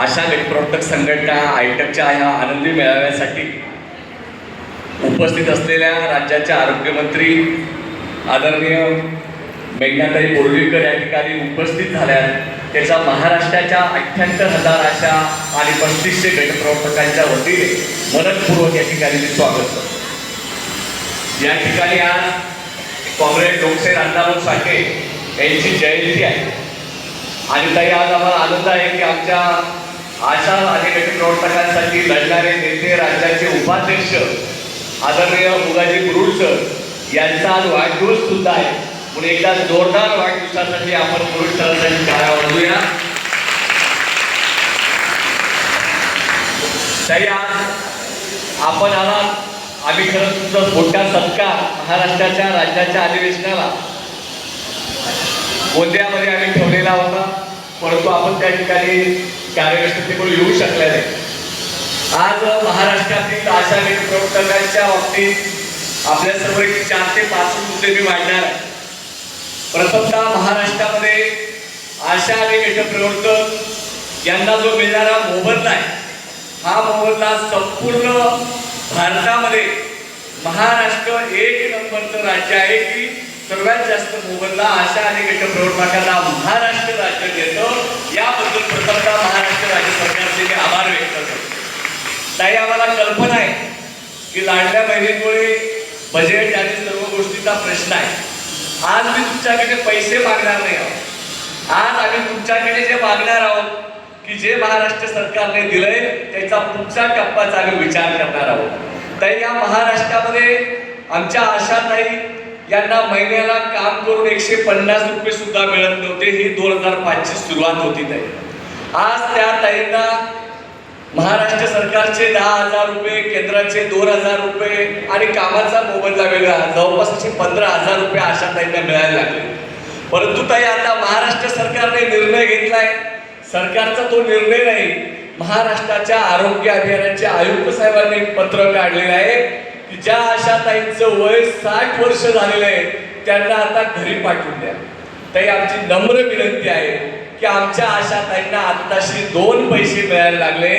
आशा गटप्रवर्तक संघटना आयटकच्या ह्या आनंदी मेळाव्यासाठी उपस्थित असलेल्या राज्याच्या आरोग्यमंत्री आदरणीय मेघनाताई बोर्डीकर या ठिकाणी उपस्थित झाल्या. त्याचा महाराष्ट्राच्या अठ्ठ्याहत्तर हजार अशा आणि पस्तीसशे गटप्रवर्तकांच्या वतीने मनपूर्वक या ठिकाणी मी स्वागत करतो. या ठिकाणी आज काँग्रेस लोकशाही अण्णाभाऊ साठे यांची जयंती आहे. आणि ताई आज आम्हाला आनंद आहे की आमच्या आशा आणि गटप्रवर्तकांसाठी लढणारे नेते राज्याचे उपाध्यक्ष आदरणीय मुगाजी गुरुड सर यांचा आज वाढदिवस सुद्धा आहे. म्हणून एकदा जोरदार वाढदिवसासाठी आपण गुरुड सरांसाठी गाळा वाजवूया. तरी आज आपण आला आम्ही खरं तुमचा मोठा सत्कार महाराष्ट्राच्या राज्याच्या अधिवेशनाला. गोंदियामध्ये आम्ही ठेवलेला होता परंतु आपण त्या ठिकाणी कार्यव्यस्ततेकडून येऊ शकल्या नाही. आज महाराष्ट्रातील आशा प्रवर्तकांच्या बाबतीत आपल्यासमोर एक चार ते पाच मुद्दे मी मांडणार आहे. प्रथमतः महाराष्ट्रामध्ये आशा आणि गटप्रवर्तक यांना जो मिळणारा मोबदला आहे हा मोबदला संपूर्ण भारतामध्ये महाराष्ट्र एक नंबरचं राज्य आहे की सर्वात जास्त मोबदला आशा आणि गटप्रवर्तकांना महाराष्ट्र राज्य देतं? याबद्दल प्रथमतः महाराष्ट्र राज्य सरकारचे मी आभार व्यक्त करतो ताई आम्हाला कल्पना आहे की लाडल्या बहिणीमुळे बजेट आणि सर्व गोष्टीचा प्रश्न आहे. आज मी तुमच्याकडे पैसे मागणार नाही आहोत. आज आम्ही तुमच्याकडे जे मागणार आहोत की जे महाराष्ट्र सरकारने दिलंय त्याचा पुढचा टप्पाचा आम्ही विचार करणार आहोत. तर या महाराष्ट्रामध्ये आमच्या आशाताई यांना महिन्याला काम करून एकशे पन्नास रुपये सुद्धा मिळत नव्हते ही दोन हजार पाचची सुरुवात होती ताई. आज त्या ताईंना महाराष्ट्र सरकारचे दहा हजार रुपये केंद्राचे दोन हजार रुपये आणि कामाचा मोबदला वेगळा. जवळपास असे पंधरा हजार रुपये अशा ताईंना मिळायला लागले. परंतु ताई आता महाराष्ट्र सरकारने निर्णय घेतलाय. सरकारचा तो निर्णय नाही. महाराष्ट्राच्या आरोग्य अभियानाचे आयुक्त साहेबांनी एक पत्र काढलेलं आहे की ज्या अशा ताईंचं वय साठ वर्ष झालेलं आहे त्यांना आता घरी पाठवून द्या. ताई आमची नम्र विनंती आहे. की आमच्या आशा ताईंना आत्ताशी दोन पैसे मिळायला लागले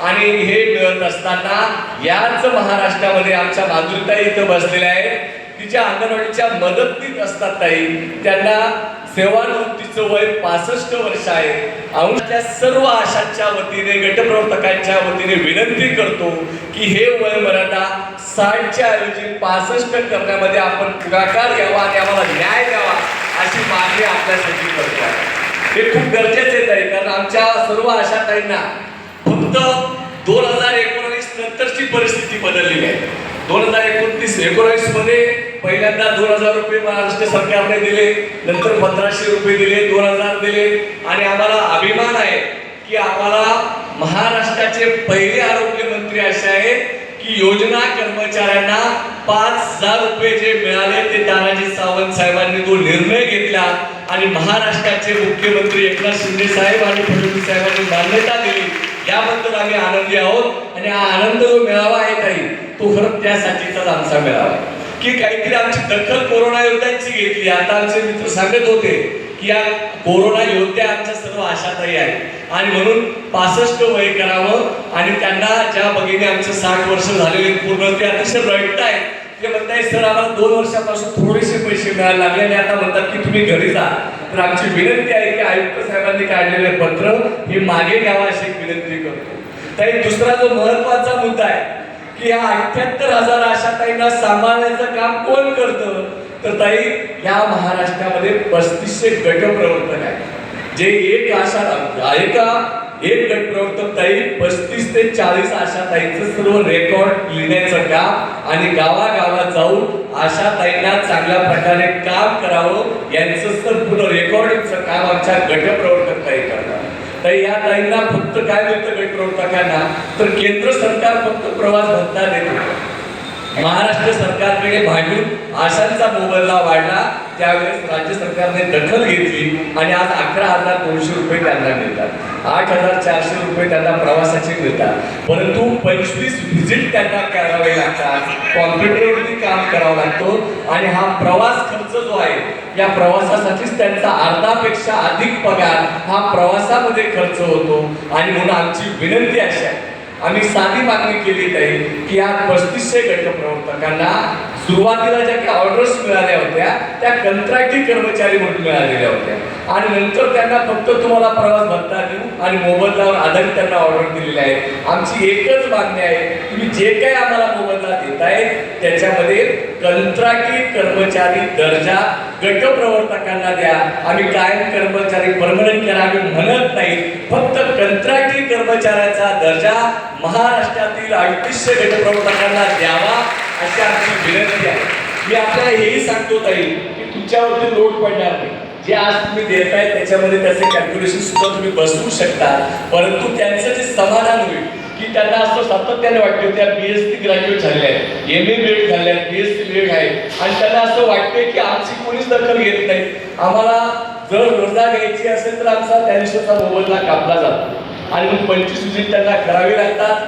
आणि हे मिळत असताना याच महाराष्ट्रामध्ये आमच्या माधुरीताई इथं बसलेल्या आहेत. तिच्या अंगणवाडीच्या मदतीत असतात ताई. त्यांना सेवानिवृत्तीचं वय पासष्ट वर्ष आहे. आम्ही त्या सर्व आशांच्या वतीने गटप्रवर्तकांच्या वतीने विनंती करतो की हे वय मर्यादा साठच्या ऐवजी पासष्ट करण्यामध्ये आपण पुढाकार घ्यावा आणि आम्हाला न्याय द्यावा अशी मागणी आपल्यासाठी करतो. आहे. हे खूप गरजेचे आहे कारण आमच्या सर्व आशाताईंना फक्त दोन हजार एकोणीस नंतरची परिस्थिती बदललेली आहे. दोन हजार एकोणतीस एकोणीसमध्ये पहिल्यांदा दोन हजार रुपये महाराष्ट्र सरकारने दिले नंतर पंधराशे रुपये दिले दोन हजार दिले. आणि आम्हाला अभिमान आहे की आम्हाला महाराष्ट्राचे पहिले आरोग्य मंत्री असे आहेत की योजना कर्मचाऱ्यांना पाच हजार रुपये जे मिळाले ते तानाजी सावंत साहेबांनी तो निर्णय घेतला आणि महाराष्ट्राचे मुख्यमंत्री एकनाथ शिंदे साहेब आणि फडणवीस साहेबांनी मान्यता दिली. याबद्दल आम्ही आनंदी आहोत आणि हा आनंद जो मेळावा आहे काही तो खरं त्यासाठीचाच आमचा मेळावा की काहीतरी आमची दखल कोरोना योद्ध्यांची घेतली. आता आमचे मित्र सांगत होते की या कोरोना योद्ध्या आमच्या सर्व आशाताई आहेत. आणि म्हणून पासष्ट वय करावं आणि त्यांना ज्या बघीने आमचे साठ वर्ष झालेले पूर्ण ते अतिशय रडत आहेत ते म्हणताय सर आम्हाला दोन वर्षापासून थोडेसे पैसे मिळायला लागले आणि आता म्हणतात की तुम्ही घरी जा. तर आमची विनंती आहे की आयुक्त साहेबांनी काढलेले पत्र हे मागे घ्यावा अशी एक विनंती करतो. ताई दुसरा जो महत्त्वाचा मुद्दा आहे की या अठ्याहत्तर हजार अशा ताईंना सांभाळण्याचं काम कोण करतं? तर ताई या महाराष्ट्रामध्ये पस्तीसशे गटप्रवर्तक आहेत. जे एक आशा एका एक गट प्रवर्तक ताई पस्तीस ते चाळीस आशा ताईचं सर्व रेकॉर्ड लिहिण्याचं काम आणि गावागावात जाऊन आशा ताईंना चांगल्या प्रकारे काम करावं यांचं संपूर्ण रेकॉर्डिंगचं काम आमच्या गटप्रवर्तक ताई करतात. तर या ताईंना फक्त काय मिळतं गटप्रवर्तकांना तर केंद्र सरकार फक्त प्रवास भत्ता देते. महाराष्ट्र सरकारकडे भांडून आशांचा मोबदला वाढला त्यावेळेस राज्य सरकारने दखल घेतली आणि आज अकरा हजार दोनशे रुपये त्यांना मिळतात. आठ हजार चारशे रुपये त्यांना प्रवासाचे मिळतात. परंतु पंचवीस व्हिजिट त्यांना करावे लागतात. कॉम्प्युटरवरती काम करावं लागतो आणि हा प्रवास खर्च जो आहे या प्रवासासाठीच त्यांचा अर्धापेक्षा अधिक पगार हा प्रवासामध्ये खर्च होतो. आणि म्हणून आमची विनंती अशी आहे. आम्ही साधी मागणी केली आहे की या पस्तीसशे गटप्रवर्तकांना सुरुवातीला ज्या काही ऑर्डर्स मिळाल्या होत्या त्या कंत्राटी कर्मचारी म्हणून मिळालेल्या होत्या. आणि नंतर त्यांना फक्त तुम्हाला प्रवास भत्ता देऊ आणि मोबदल्यावर आधारित त्यांना ऑर्डर दिलेली आहे आमची एकच मागणी आहे तुम्ही जे काही आम्हाला मोबदला देताय त्याच्यामध्ये कंत्राटी कर्मचारी दर्जा गटप्रवर्तकांना द्या. आम्ही कायम कर्मचारी परमनंट करावे आम्ही म्हणत नाही. फक्त कंत्राटी कर्मचाऱ्याचा दर्जा महाराष्ट्रातील अडतीसशे गटप्रवर्तकांना द्यावा. अशी आमची विनंती आहे. मी आपल्याला हेही सांगतो ताई की तुमच्यावरती लोड पडणार नाही. जे आज तुम्ही देताय त्याच्यामध्ये त्याचे कॅल्क्युलेशन सुद्धा तुम्ही बसवू शकता. परंतु त्यांचं जे समाधान होईल की त्यांना असं सातत्याने वाटतं त्या बी एस सी ग्रॅज्युएट झालेल्या आहेत. एम ए बी झाले आहेत बी एस सी बी आहे. आणि त्यांना असं वाटते की आमची कोणीच दखल घेत नाही. आम्हाला जर रजा घ्यायची असेल तर आमचा त्या दिवसाचा मोबदला कापला जातो. आणि मग पंचवीस विजिट त्यांना करावी लागतात.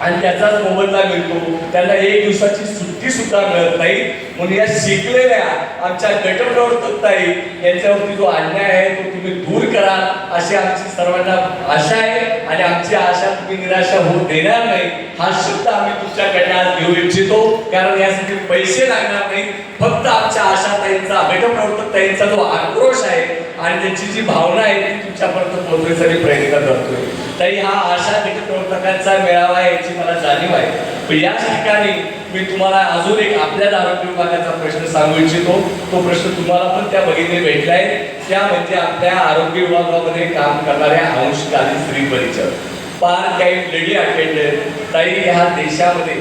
आणि त्याचाच मोबदला मिळतो. त्यांना एक दिवसाची सुट्टी सुद्धा मिळत नाही. म्हणून या शिकलेल्या आमच्या गटप्रवर्तक ताई यांच्यावरती जो अन्याय आहे तो तुम्ही दूर करा अशी आमची सर्वांना आशा आहे. आणि आमची आशा तुम्ही निराशा होऊ देणार नाही. हा शब्द आम्ही तुमच्याकडे आज घेऊ इच्छितो. कारण यासाठी पैसे लागणार नाही फक्त आमच्या आशा ताईंचा गटप्रवर्तक ताईंचा जो आक्रोश आहे आणि त्यांची जी भावना आहे ती तुमच्यापर्यंत पोहोचण्यासाठी प्रयत्न करतोय. ताई हा आशा गटप्रवर्तकांचा मेळावा आहे याची मला जाणीव आहे. याच ठिकाणी मी तुम्हाला अजून एक आपल्याच आरोग्य विभागाचा प्रश्न सांगू इच्छितो. तो प्रश्न तुम्हाला पण त्या भगिनी भेटलाय त्या म्हणजे आपल्या आरोग्य विभागामध्ये काम करणाऱ्या अंशकालीन स्त्री परिचय. पार काही लेडी अटेंडंट ताई ह्या देशामध्ये